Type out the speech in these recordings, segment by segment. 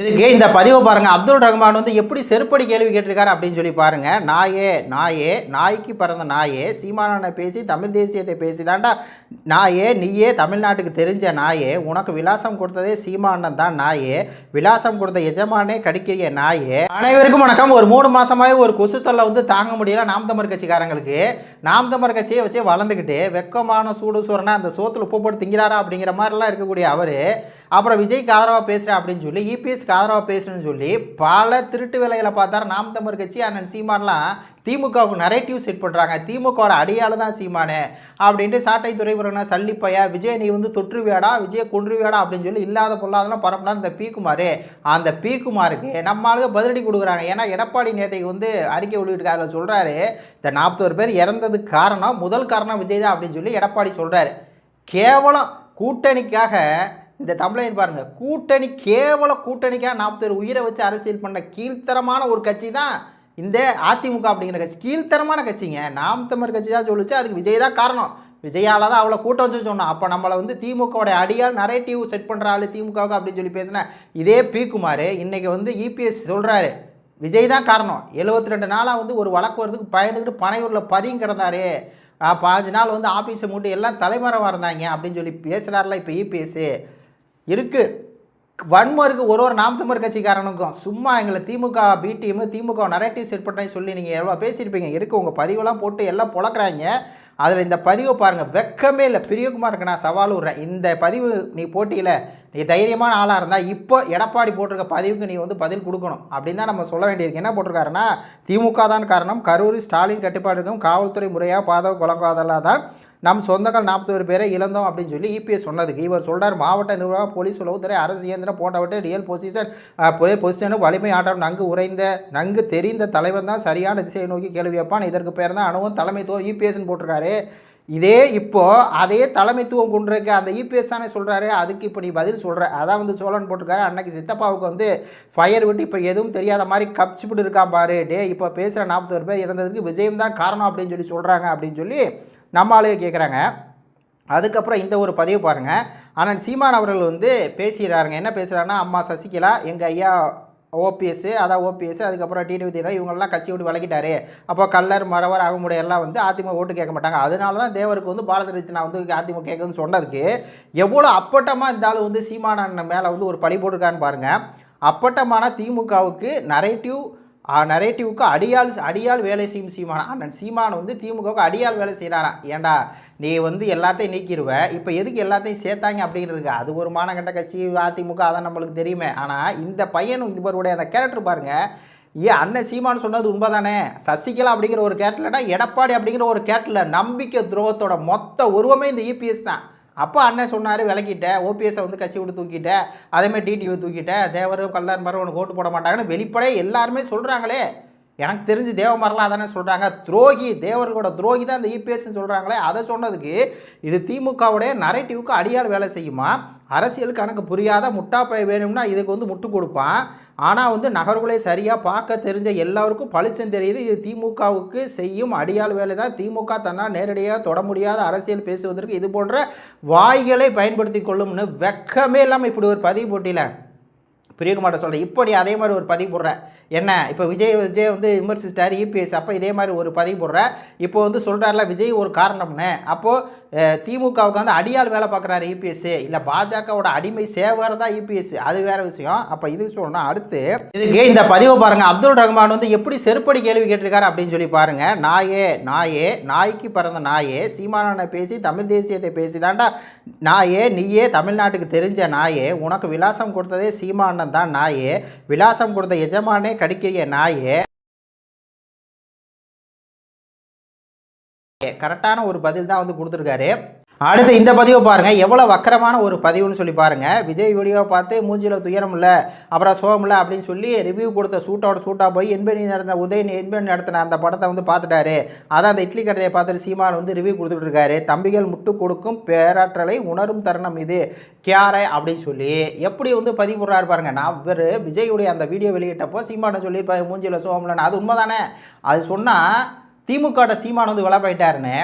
இதுக்கு இந்த பதிவு பாருங்க. அப்துல் ரஹ்மான் வந்து எப்படி செருப்படி கேள்வி கேட்டிருக்காரு அப்படின்னு சொல்லி பாருங்க. நாயே நாயே நாய்க்கு பிறந்த நாயே சீமானனை பேசி தமிழ் தேசியத்தை பேசி தாண்டா நாயே நீயே தமிழ்நாட்டுக்கு தெரிஞ்ச நாயே உனக்கு விலாசம் கொடுத்ததே சீமானன் தான் நாயே விலாசம் கொடுத்த எஜமானே கடிக்கிற நாயே. அனைவருக்கும் வணக்கம். ஒரு மூணு மாசமாவே ஒரு கொசு தொல்லை வந்து தாங்க முடியல நாம் தமிழ் கட்சிக்காரங்களுக்கு. நாம் தமிழ் கட்சியை வச்சு வளர்ந்துக்கிட்டு வெக்கமான சூடு சூறனா அந்த சோத்துல உப்பு போட்டு திங்கிறாரா அப்படிங்கிற மாதிரிலாம் இருக்கக்கூடிய அவர். அப்புறம் விஜய்க்கு ஆதரவாக பேசுகிறேன் அப்படின்னு சொல்லி இபிஎஸ் இபிஎஸ்க்கு ஆதரவாக பேசணும்னு சொல்லி பல திருட்டு வேலைகளை பார்த்தாரு. நாம் தமிழ் கட்சி அண்ணன் சீமான்லாம் திமுகவுக்கு நரேட்டிவ் செட் பண்ணுறாங்க திமுகவோட அடையாளம் தான் சீமானு அப்படின்ட்டு சாட்டை துறைமுருகனா சல்லிப்பையா விஜய் நீ வந்து தொற்றுவியாடா விஜய் கொன்றுவியாடா அப்படின்னு சொல்லி இல்லாத பொல்லாதெல்லாம் பரப்புனா இந்த பி அந்த பி குமாருக்கு நம்ம ஆளுங்க பதிலடி கொடுக்குறாங்க. ஏன்னா எடப்பாடி நேத்தைக்கு வந்து அறிக்கை வெளியிட்டு அதில் சொல்கிறாரு இந்த நாற்பத்தோரு பேர் இறந்ததுக்கு காரணம் முதல் காரணம் விஜய் தான் அப்படின்னு சொல்லி எடப்பாடி சொல்கிறாரு கேவலம் கூட்டணிக்காக இந்த தமிழன் பாருங்கள் கூட்டணி கேவல கூட்டணிக்காக நாற்பது உயிரை வச்சு அரசியல் பண்ண கீழ்த்தரமான ஒரு கட்சி தான் இந்த அதிமுக அப்படிங்கிற கட்சி. கீழ்த்தரமான கட்சிங்க. நாம் தமிழ் கட்சி தான் சொல்லுச்சு. அதுக்கு விஜய் தான் காரணம். விஜயால தான் அவ்வளோ கூட்டம் வச்சு சொன்னோம் அப்போ நம்மளை வந்து திமுகவோட அடியால் நரேட்டிவ் செட் பண்ணுற ஆள் திமுகவுக்கு அப்படின்னு சொல்லி பேசினேன் இதே பி குமார் இன்றைக்கி வந்து இபிஎஸ் சொல்கிறாரு விஜய் தான் காரணம். எழுபத்தி ரெண்டு நாளாக வந்து ஒரு வழக்கு வரதுக்கு பயந்துக்கிட்டு பனையூரில் பதியும் கிடந்தாரு. பாஞ்சு நாள் வந்து ஆஃபீஸை மூட்டு எல்லாம் தலைமறைவாக இருந்தாங்க அப்படின்னு சொல்லி பேசுகிறாருல இப்போ இபிஎஸ்ஸு இருக்குது வன்மம் இருக்குது ஒரு ஒரு நாம் தமிழ் கட்சிக்காரனுக்கும் சும்மா எங்களை திமுக பிடிஎம் திமுக நரேட்டிவ் செட் பண்ணி சொல்லி நீங்கள் எவ்வளோ பேசியிருப்பீங்க? இருக்கு. உங்கள் பதிவெல்லாம் போட்டு எல்லாம் புழக்கிறாங்க. அதில் இந்த பதிவை பாருங்கள் வெக்கமே இல்லை. பிரியகுமாருக்கு நான் சவால் விட்றேன். இந்த பதிவு நீ போட்டியில் நீ தைரியமான ஆளாக இருந்தால் இப்போ எடப்பாடி போட்டிருக்க பதிவுக்கு நீ வந்து பதில் கொடுக்கணும். அப்படின்னு தான் நம்ம சொல்ல வேண்டியிருக்கு. என்ன போட்டிருக்காருன்னா திமுக தான் காரணம். கரூர் ஸ்டாலின் கட்டுப்பாட்டுக்கும் காவல்துறை முறையாக பாதக குழங்காதலாக தான் நம் சொந்தக்கால் நாற்பத்தோரு பேரை இழந்தோம் அப்படின்னு சொல்லி இபிஎஸ் சொன்னதுக்கு. இவர் சொல்கிறார் மாவட்ட நிர்வாகம் போலீஸ் உளவுத்துறை அரசு இயந்திரம் போட்டவற்றை ரியல் பொசிஷன் புதிய பொசிஷனும் வலிமை ஆட்டம் நன்கு உறைந்த நன்கு தெரிந்த தலைவன் தான் சரியான திசையை நோக்கி கேள்வி வைப்பான். இதற்கு பேர் தான் அணுவும் தலைமைத்துவம் இபிஎஸ்ன்னு போட்டிருக்காரு. இதே இப்போ அதே தலைமைத்துவம் கொண்டிருக்க அந்த இபிஎஸ் தானே சொல்கிறாரு அதுக்கு இப்போ நீ பதில் சொல்கிற அதான் வந்து சோழன் போட்டிருக்காரு. அன்னைக்கு சித்தப்பாவுக்கு வந்து ஃபயர் விட்டு இப்போ எதுவும் தெரியாத மாதிரி கப்சிப்பிட்டு இருக்கான் பாரு. டே இப்போ பேசுகிற நாற்பத்தோரு பேர் இறந்ததுக்கு விஜயம் தான் காரணம் அப்படின்னு சொல்லி சொல்கிறாங்க அப்படின்னு சொல்லி நம்ம ஆளுக கேட்குறாங்க அதுக்கப்புறம் இந்த ஒரு பதிவு பாருங்கள் ஆனால் சீமான் அவர்கள் வந்து பேசுகிறாருங்க என்ன பேசுகிறாருன்னா அம்மா சசிகலா எங்கள் ஐயா ஓபிஎஸ் அதான் ஓபிஎஸ் அதுக்கப்புறம் டிடிவி தீரன் இவங்கெல்லாம் கட்சி விட்டு விளக்கிட்டாரு அப்போ கல்லர் மறவர் அகமுடைய எல்லாம் வந்து அதிமுக ஓட்டு கேட்க மாட்டாங்க. அதனால தான் தேவருக்கு வந்து பாரத நான் வந்து அதிமுக கேட்குதுன்னு சொன்னதுக்கு எவ்வளோ அப்பட்டமாக இருந்தாலும் வந்து சீமானண்ணன் மேலே வந்து ஒரு பழி போட்டிருக்கான்னு பாருங்கள் அப்பட்டமான திமுகவுக்கு நரேட்டிவ் நரேட்டிவுக்கு அடியாள் அடியாள் வேலை செய்யும் சீமானா? அண்ணன் சீமான் வந்து திமுகவுக்கு அடியாள் வேலை செய்கிறாரா ஏன்டா நீ வந்து எல்லாத்தையும் நீக்கிடுவ இப்போ எதுக்கு எல்லாத்தையும் சேர்த்தாங்க அப்படிங்கிறது அது ஒரு மானகண்ட கட்சி அதிமுக அதான் நம்மளுக்கு தெரியுமே. ஆனால் இந்த பையனும் இவருடைய அந்த கேரக்டர் பாருங்கள் ஏன் அண்ணன் சீமான் சொன்னது உண்மைதானே? சசிகலா அப்படிங்கிற ஒரு கேரக்டர்னா எடப்பாடி அப்படிங்கிற ஒரு கேரக்டரில் நம்பிக்கை துரோகத்தோட மொத்த உருவமே இந்த இபிஎஸ் தான். அப்போ அண்ணன் சொன்னார் விளக்கிட்டேன் ஓபிஎஸ்ஸை வந்து கட்சி விட்டு தூக்கிட்டேன் அதேமாதிரி டிடிவி தூக்கிட்டேன் தேவரும் கல்லார் மரம் உனக்கு ஓட்டு போட மாட்டாங்கன்னு வெளிப்படையே எல்லாருமே சொல்கிறாங்களே எனக்கு தெரிஞ்சு தேவமரலாம் அதானே சொல்கிறாங்க துரோகி தேவர்களோட துரோகி தான் இந்த இபிஎஸ்ன்னு சொல்கிறாங்களே அதை சொன்னதுக்கு இது திமுகவுடைய நரேட்டிவுக்கு அடியால் வேலை செய்யுமா? அரசியல் கணக்கு புரியாத முட்டாப்பை வேணும்னா இதுக்கு வந்து முட்டு கொடுப்பான். ஆனால் வந்து நகர்வுகளை சரியாக பார்க்க தெரிஞ்ச எல்லாருக்கும் பளிச்சம் தெரியுது. இது திமுகவுக்கு செய்யும் அடியாள் வேலை தான் திமுக தன்னால் நேரடியாக தொட முடியாத அரசியல் பேசுவதற்கு இது போன்ற வாய்களை பயன்படுத்தி கொள்ளும்னு வெக்கமே இல்லாமல் இப்படி ஒரு பதிவு போட்டியில். பிரியகுமார்ட்ட சொல்கிறேன் இப்போ நீ அதே மாதிரி ஒரு பதிவு போடுறேன் என்ன? இப்போ விஜய் விஜய் வந்து விமர்சிச்சிட்டார் இபிஎஸ் அப்போ இதே மாதிரி ஒரு பதிவு போடுறேன் இப்போ வந்து சொல்கிறார்ல விஜய் ஒரு காரணம்னு. அப்போது திமுகவுக்கு வந்து அடியாள் வேலை பார்க்குறாரு இபிஎஸ் இல்லை பாஜகவோட அடிமை சேவர் தான் இபிஎஸ் அது வேற விஷயம். அப்போ இது சொல்லணும் அடுத்து இதுக்கு இந்த பதிவை பாருங்கள் அப்துல் ரஹ்மான் வந்து எப்படி செருப்படி கேள்வி கேட்டிருக்காரு அப்படின்னு சொல்லி பாருங்கள் நாயே நாயே நாய்க்கு பிறந்த நாயே சீமானனை பேசி தமிழ் தேசியத்தை பேசி தாண்டா நாயே நீயே தமிழ்நாட்டுக்கு தெரிஞ்ச நாயே உனக்கு விலாசம் கொடுத்ததே சீமானன் தான் நாயே விலாசம் கொடுத்த எஜமானே கடிக்கிறிய நாயே. கரெக்டான ஒரு பதில் தான் வந்து கொடுத்துருக்காரு. அடுத்து இந்த பதிவை பாருங்கள் எவ்வளோ வக்கரமான ஒரு பதிவுன்னு சொல்லி பாருங்கள் விஜய் வீடியோவை பார்த்து மூஞ்சியில் துயரம் இல்லை அப்புறம் சோகம் இல்லை அப்படின்னு சொல்லி ரிவ்யூ கொடுத்த சூட்டோட சூட்டாக போய் என்பனி நடந்த உதயன் என்பனி நடத்தின அந்த படத்தை வந்து பார்த்துட்டாரு. அதான் அந்த இட்லி கடையை பார்த்துட்டு சீமான் வந்து ரிவ்யூ கொடுத்துட்டு இருக்காரு. தம்பிகள் முட்டு கொடுக்கும் பேராற்றலை உணரும் தருணம் இது. கியாரை அப்படின்னு சொல்லி எப்படி வந்து பதிவு போடுறாரு பாருங்க. நான் இவர் விஜயுடைய அந்த வீடியோ வெளியிட்டப்போ சீமானை சொல்லியிருப்பாரு மூஞ்சியில் சோகம்லன்னு அது உண்மைதானே? அது சொன்னால் திமுகவோட சீமான் வந்து விலை போயிட்டாருன்னு.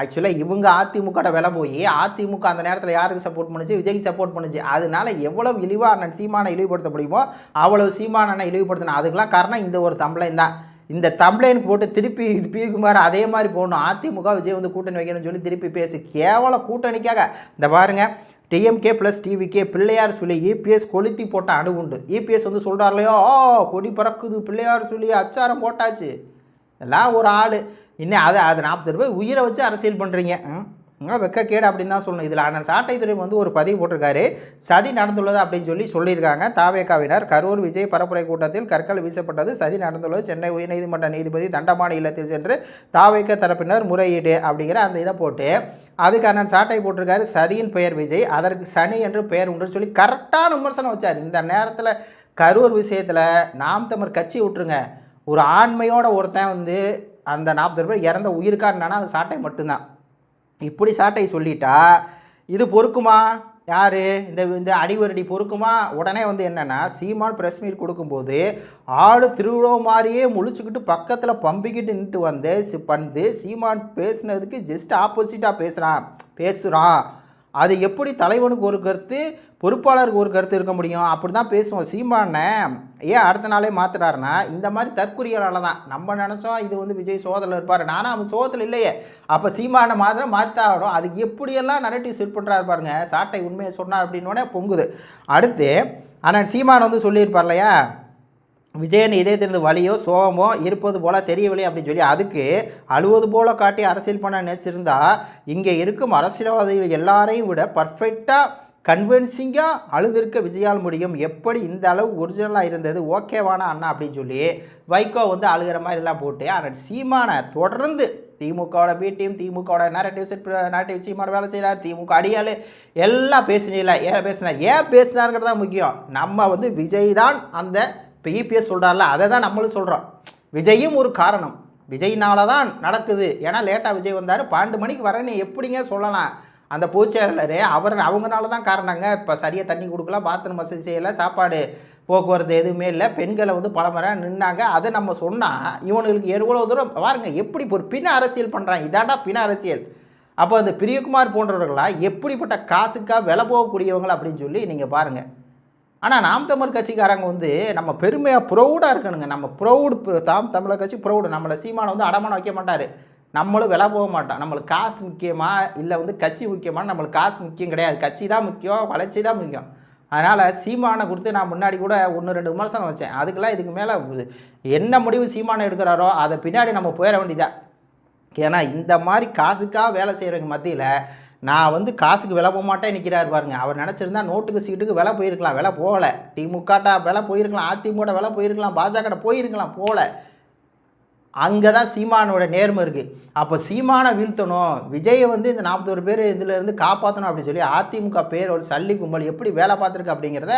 ஆக்சுவலாக இவங்க அதிமுக விலை போய் அதிமுக அந்த நேரத்தில் யாருக்கு சப்போர்ட் பண்ணுச்சு? விஜய்க்கு சப்போர்ட் பண்ணுச்சு. அதனால எவ்வளோ இழிவாக அண்ணன் சீமானை இழிவுபடுத்த முடியுமோ அவ்வளவு சீமானனை இழிவுபடுத்தினா அதுக்கெல்லாம் காரணம் இந்த ஒரு தம்ப்ளைன் தான். இந்த தம்ப்ளைனுக்கு போட்டு திருப்பி பிகுமார் அதே மாதிரி போடணும். அதிமுக விஜய் வந்து கூட்டணி வைக்கணும்னு சொல்லி திருப்பி பேசு. கேவலம் கூட்டணிக்காக. இந்த பாருங்க டிஎம்கே ப்ளஸ் டிவிகே பிள்ளையார் சொல்லி இபிஎஸ் கொளுத்தி போட்ட அணுகுண்டு. இபிஎஸ் வந்து சொல்கிறார் ஓ கொடி பறக்குது பிள்ளையார் சொல்லி அச்சாரம் போட்டாச்சு. இதெல்லாம் ஒரு ஆள். இன்னும் அதை அது நாற்பது ரூபாய் உயிரை வச்சு அரசியல் பண்ணுறீங்க வெக்கக்கேடு அப்படின்னு தான் சொல்லணும். இதில் அண்ணன் சாட்டைத்துறை வந்து ஒரு பதிவு போட்டிருக்காரு. சதி நடந்துள்ளது அப்படின்னு சொல்லி சொல்லியிருக்காங்க. தாவேக்காவினர் கரூர் விஜய் பரப்புரை கூட்டத்தில் கற்கள் வீசப்பட்டது. சதி நடந்துள்ளது. சென்னை உயர்நீதிமன்ற நீதிபதி தண்டமான இல்லத்தில் சென்று தாவேக்க தரப்பினர் முறையீடு அப்படிங்கிற அந்த இதை போட்டு அதுக்கு அண்ணன் சாட்டை போட்டிருக்காரு. சதியின் பெயர் விஜய். அதற்கு சனி என்று பெயர் உண்டு சொல்லி கரெக்டான விமர்சனம் வச்சார். இந்த நேரத்தில் கரூர் விஷயத்தில் நாம் தமிழ் கட்சி விட்டுருங்க. ஒரு ஆண்மையோட ஒருத்தன் வந்து அந்த நாற்பது பேர் இறந்த உயிருக்காருனானா அது சாட்டை மட்டும்தான். இப்படி சாட்டை சொல்லிட்டா இது பொறுக்குமா? யார்? இந்த இந்த அடிவரடி பொறுக்குமா? உடனே வந்து என்னென்னா சீமான் ப்ரெஸ் மீட் கொடுக்கும்போது ஆடு திருவிழா மாதிரியே முழிச்சுக்கிட்டு பக்கத்தில் பம்பிக்கிட்டு நின்றுட்டு வந்து வந்து சீமான் பேசுனதுக்கு ஜஸ்ட் ஆப்போசிட்டாக பேசுகிறான் பேசுகிறான் அது எப்படி தலைவனுக்கு ஒரு கருத்து பொறுப்பாளருக்கு ஒரு கருத்து இருக்க முடியும்? அப்படி தான் பேசுவோம். சீமானை ஏன் அடுத்த நாளே மாற்றுறாருன்னா இந்த மாதிரி தற்குறிகளால் தான். நம்ம நினச்சோம் இது வந்து விஜய் சோதலில் இருப்பார். நானும் அவன் சோதத்தில் இல்லையே. அப்போ சீமானை மாத்திரம் மாற்றாகணும் அதுக்கு எப்படியெல்லாம் நரட்டிவ் செட் பண்ணுறாரு பாருங்க. சாட்டை உண்மையை சொன்னார் அப்படின்னோடனே பொங்குது. அடுத்து ஆனால் சீமான் வந்து சொல்லியிருப்பார் இல்லையா? விஜயன் இதயத்திலிருந்து வலியோ சோகமோ இருப்பது போல தெரியவில்லை அப்படின்னு சொல்லி அதுக்கு அழுவது போல காட்டி அரசியல் பண்ண நினச்சிருந்தா இங்கே இருக்கும் அரசியல்வாதிகள் எல்லாரையும் விட பர்ஃபெக்டாக கன்வின்சிங்காக அழுதிருக்க விஜயால் முடியும். எப்படி இந்த அளவு ஒரிஜினலாக இருந்தது? ஓகேவான அண்ணா அப்படின்னு சொல்லி வைகோ வந்து அழுகிற மாதிரி எல்லாம் போட்டு ஆனால் சீமானை தொடர்ந்து திமுகவோட பி டீம் திமுகவோட நேரட்டிவ் செட் நேரட்டிவ் சீமான வேலை செய்கிறார் திமுக அடியாள் எல்லாம் பேசினீங்களா ஏன் பேசினார் ஏன் பேசினாருங்கிறது தான் முக்கியம். நம்ம வந்து விஜய் தான் அந்த இப்போ இபிஎஸ் சொல்கிறார்ல அதை தான் நம்மளும் சொல்கிறோம் விஜயும் ஒரு காரணம். விஜய்னால தான் நடக்குது. ஏன்னா லேட்டாக விஜய் வந்தார். பன்னெண்டு மணிக்கு வரேன்னு எப்படிங்க சொல்லலாம்? அந்த பொதுச்செயலாளர் அவர் அவங்கனால தான் காரணங்க. இப்போ சரியாக தண்ணி கொடுக்கல பாத்ரூம் வசதி செய்யலை சாப்பாடு போக்குவரத்து எதுவுமே இல்லை. பெண்களை வந்து பலமுறை நின்னாங்க. அதை நம்ம சொன்னால் இவனுங்களுக்கு எவ்வளோ தூரம் பாருங்கள் எப்படி ஒரு பின அரசியல் பண்ணுறாங்க இதாண்டா பின அரசியல். அப்போ அந்த பிரியகுமார் போன்றவர்களாம் எப்படிப்பட்ட காசுக்காக விலை போகக்கூடியவங்க அப்படின்னு சொல்லி நீங்கள் பாருங்கள் ஆனால் நாம் தமிழ் கட்சிக்காரங்க வந்து நம்ம பெருமையாக ப்ரௌடாக இருக்கணுங்க. நம்ம ப்ரௌடு தாம் தமிழர் கட்சி ப்ரௌடு நம்மளை சீமானை வந்து அடமானம் வைக்க மாட்டார். நம்மளும் விலை போக மாட்டோம். நம்மளுக்கு காசு முக்கியமாக இல்லை வந்து கட்சி முக்கியமாக நம்மளுக்கு காசு முக்கியம் கிடையாது. கட்சி தான் முக்கியம் வளர்ச்சி தான் முக்கியம். அதனால் சீமானை கொடுத்து நான் முன்னாடி கூட ஒன்று ரெண்டு விமர்சனம் வச்சேன். அதுக்கெல்லாம் இதுக்கு மேலே என்ன முடிவு சீமானை எடுக்கிறாரோ அதை பின்னாடி நம்ம போயிட வேண்டியதா ஏன்னா இந்த மாதிரி காசுக்காக வேலை செய்கிறவங்க மத்தியில் நான் வந்து காசுக்கு விலை போக மாட்டேன் நிற்கிறார் பாருங்க. அவர் நினச்சிருந்தா நோட்டுக்கு சீட்டுக்கு விலை போயிருக்கலாம். விலை போகலை. திமுகட்டா விலை போயிருக்கலாம். அதிமுக விலை போயிருக்கலாம். பாஜக போயிருக்கலாம். போகல. அங்கே தான் சீமானோட நேர்மை இருக்குது அப்போ சீமானை வீழ்த்தணும். விஜயை வந்து இந்த நாற்பத்தோரு பேர் இதில் இருந்து காப்பாற்றணும் அப்படின்னு சொல்லி அதிமுக பேர் ஒரு சல்லி கும்பல் எப்படி வேலை பார்த்துருக்கு அப்படிங்கிறத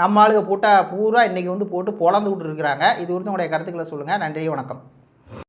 நம்ம ஆளுங்க போட்டால் பூரா இன்றைக்கி வந்து போட்டு பொழந்து விட்டுருக்குறாங்க இது குறித்து உங்களுடைய கருத்துக்களை சொல்லுங்கள் நன்றி வணக்கம்.